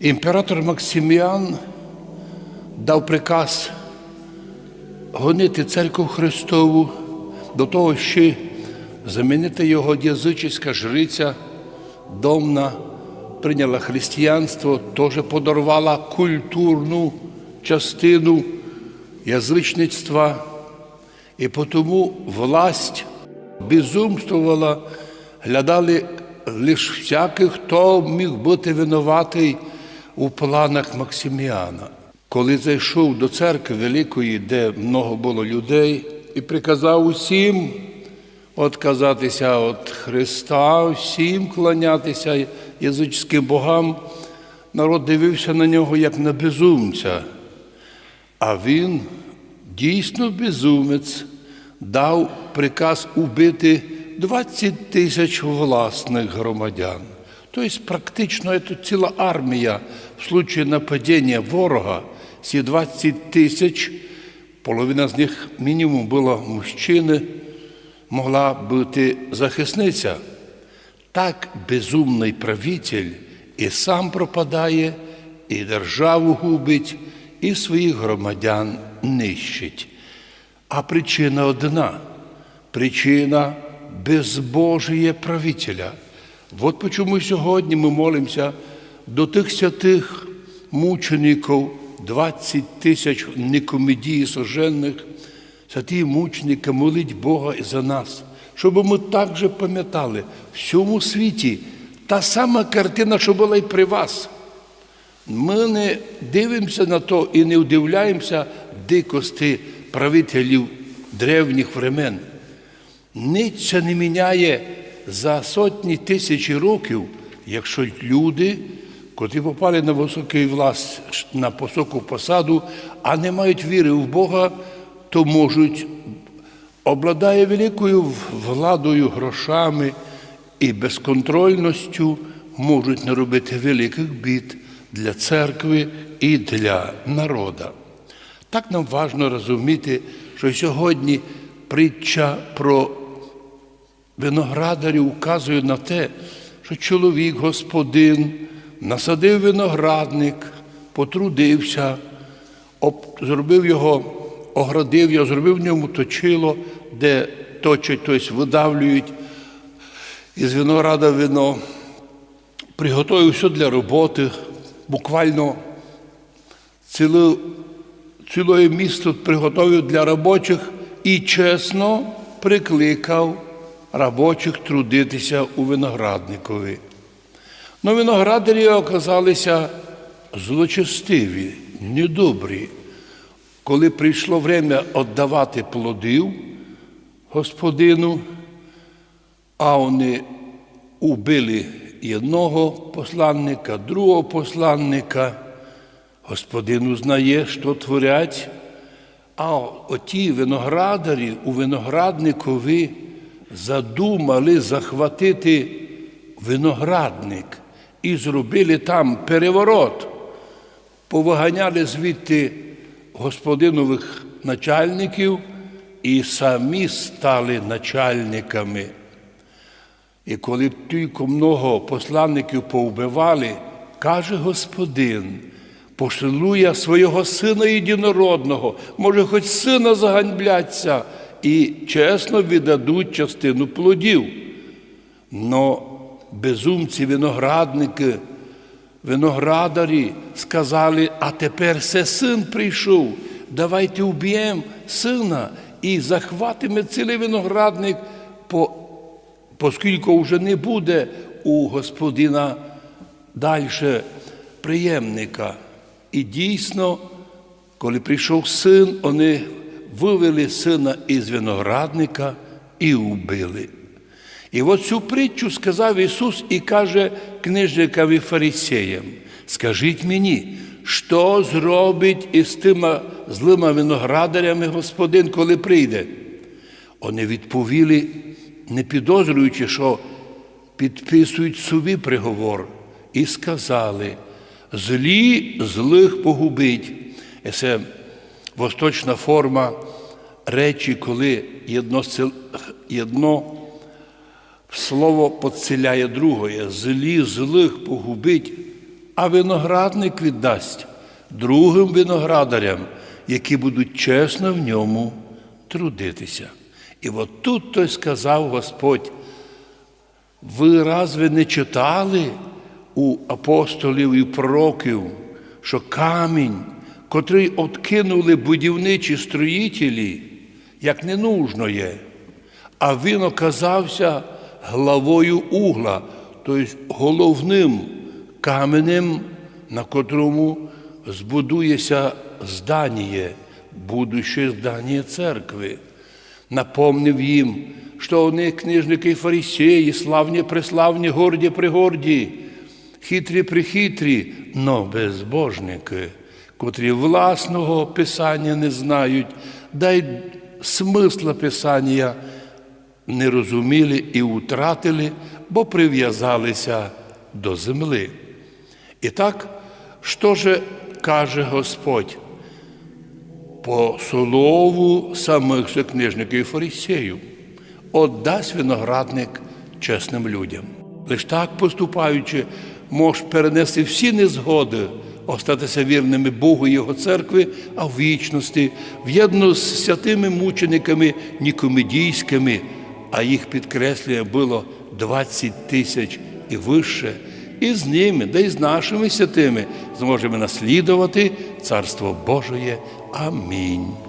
Імператор Максиміан дав приказ гонити церкву Христову до того, що замінити його язичська жриця Домна прийняла християнство, теж подарувала культурну частину язичництва, і тому власть безумствувала, глядали лише всяких, хто міг бути винуватий у планах Максиміана. Коли зайшов до церкви великої, де много було людей, і приказав усім отказатися від Христа, всім клонятися язичським богам, народ дивився на нього як на безумця. А він, дійсно безумець, дав приказ убити 20 тисяч власних громадян. Тобто, практично це ціла армія в случае нападіння ворога, ці 20 тисяч, половина з них мінімум була мужчини, могла бути захисниця. Так безумний правитель і сам пропадає, і державу губить, і своїх громадян нищить. А причина одна причина безбожія правителя. От почому сьогодні ми молимося до тих святих мучеників, 20 тисяч некомедії сожених, святі мученики молить Бога за нас, щоб ми також пам'ятали, в всьому світі та сама картина, що була і при вас. Ми не дивимося на то і не удивляємося дикості правителів древніх времен. Ніч не міняє за сотні тисячі років, якщо люди, котрі попали на високий власть, на високу посаду, а не мають віри в Бога, то можуть, обладає великою владою, грошами і безконтрольністю, можуть наробити великих бід для церкви і для народа. Так нам важливо розуміти, що сьогодні притча про виноградарів указує на те, що чоловік, господин, насадив виноградник, потрудився, об, зробив його, оградив його, зробив в ньому точило, де точать, тобто видавлюють із винограда вино, приготував все для роботи, буквально ціле, ціле місто приготував для робочих і чесно прикликав робочих трудитися у виноградникові. Но виноградарі оказалися злочестиві, недобрі. Коли прийшло время віддавати плодів господину, а вони убили одного посланника, другого посланника, господин узнає, що творять, а оті виноградарі у виноградникові задумали захватити виноградник і зробили там переворот, повиганяли звідти господинових начальників і самі стали начальниками. І коли тільки много посланників повбивали, каже Господин, пошлю я свого сина єдинородного, може, хоч сина заганьбляться і чесно віддадуть частину плодів. Но безумці, виноградники, виноградарі сказали, а тепер все син прийшов, давайте уб'ємо сина і захватимо цілий виноградник, оскільки вже не буде у господина далі приємника. І дійсно, коли прийшов син, вони вивели сина із виноградника і убили. І от цю притчу сказав Ісус і каже книжникам фарисеям, скажіть мені, що зробить із тими злими виноградарями Господин, коли прийде? Вони відповіли, не підозрюючи, що підписують собі приговор, і сказали, злі злих погубить. Це восточна форма речі, коли єдно, єдно слово подселяє другое, злі злих погубить, а виноградник віддасть другим виноградарям, які будуть чесно в ньому трудитися. І от тут той сказав Господь, ви разве не читали у апостолів і пророків, що камінь, котрий откинули будівничі строїтелі, як не нужно є, а він оказався главою угла, тобто головним каменем, на котрому збудується здання, будуще здання церкви. Напомнив їм, що вони книжники і фарисеї, славні преславні, горді пригорді, хитрі прихитрі, но безбожники, котрі власного писання не знають, дай смисла писання не розуміли і втратили, бо прив'язалися до земли. І так, що же каже Господь? По слову самих же книжників і фарисеїв, отдасть виноградник чесним людям. Лиш так поступаючи, можеш перенести всі незгоди, остатися вірними Богу і Його церкви, а в вічності, в'єдно з святими мучениками нікомедійськими, а їх підкреслює було 20 тисяч і вище, і з ними, да й з нашими святими зможемо наслідувати Царство Божоє. Амінь.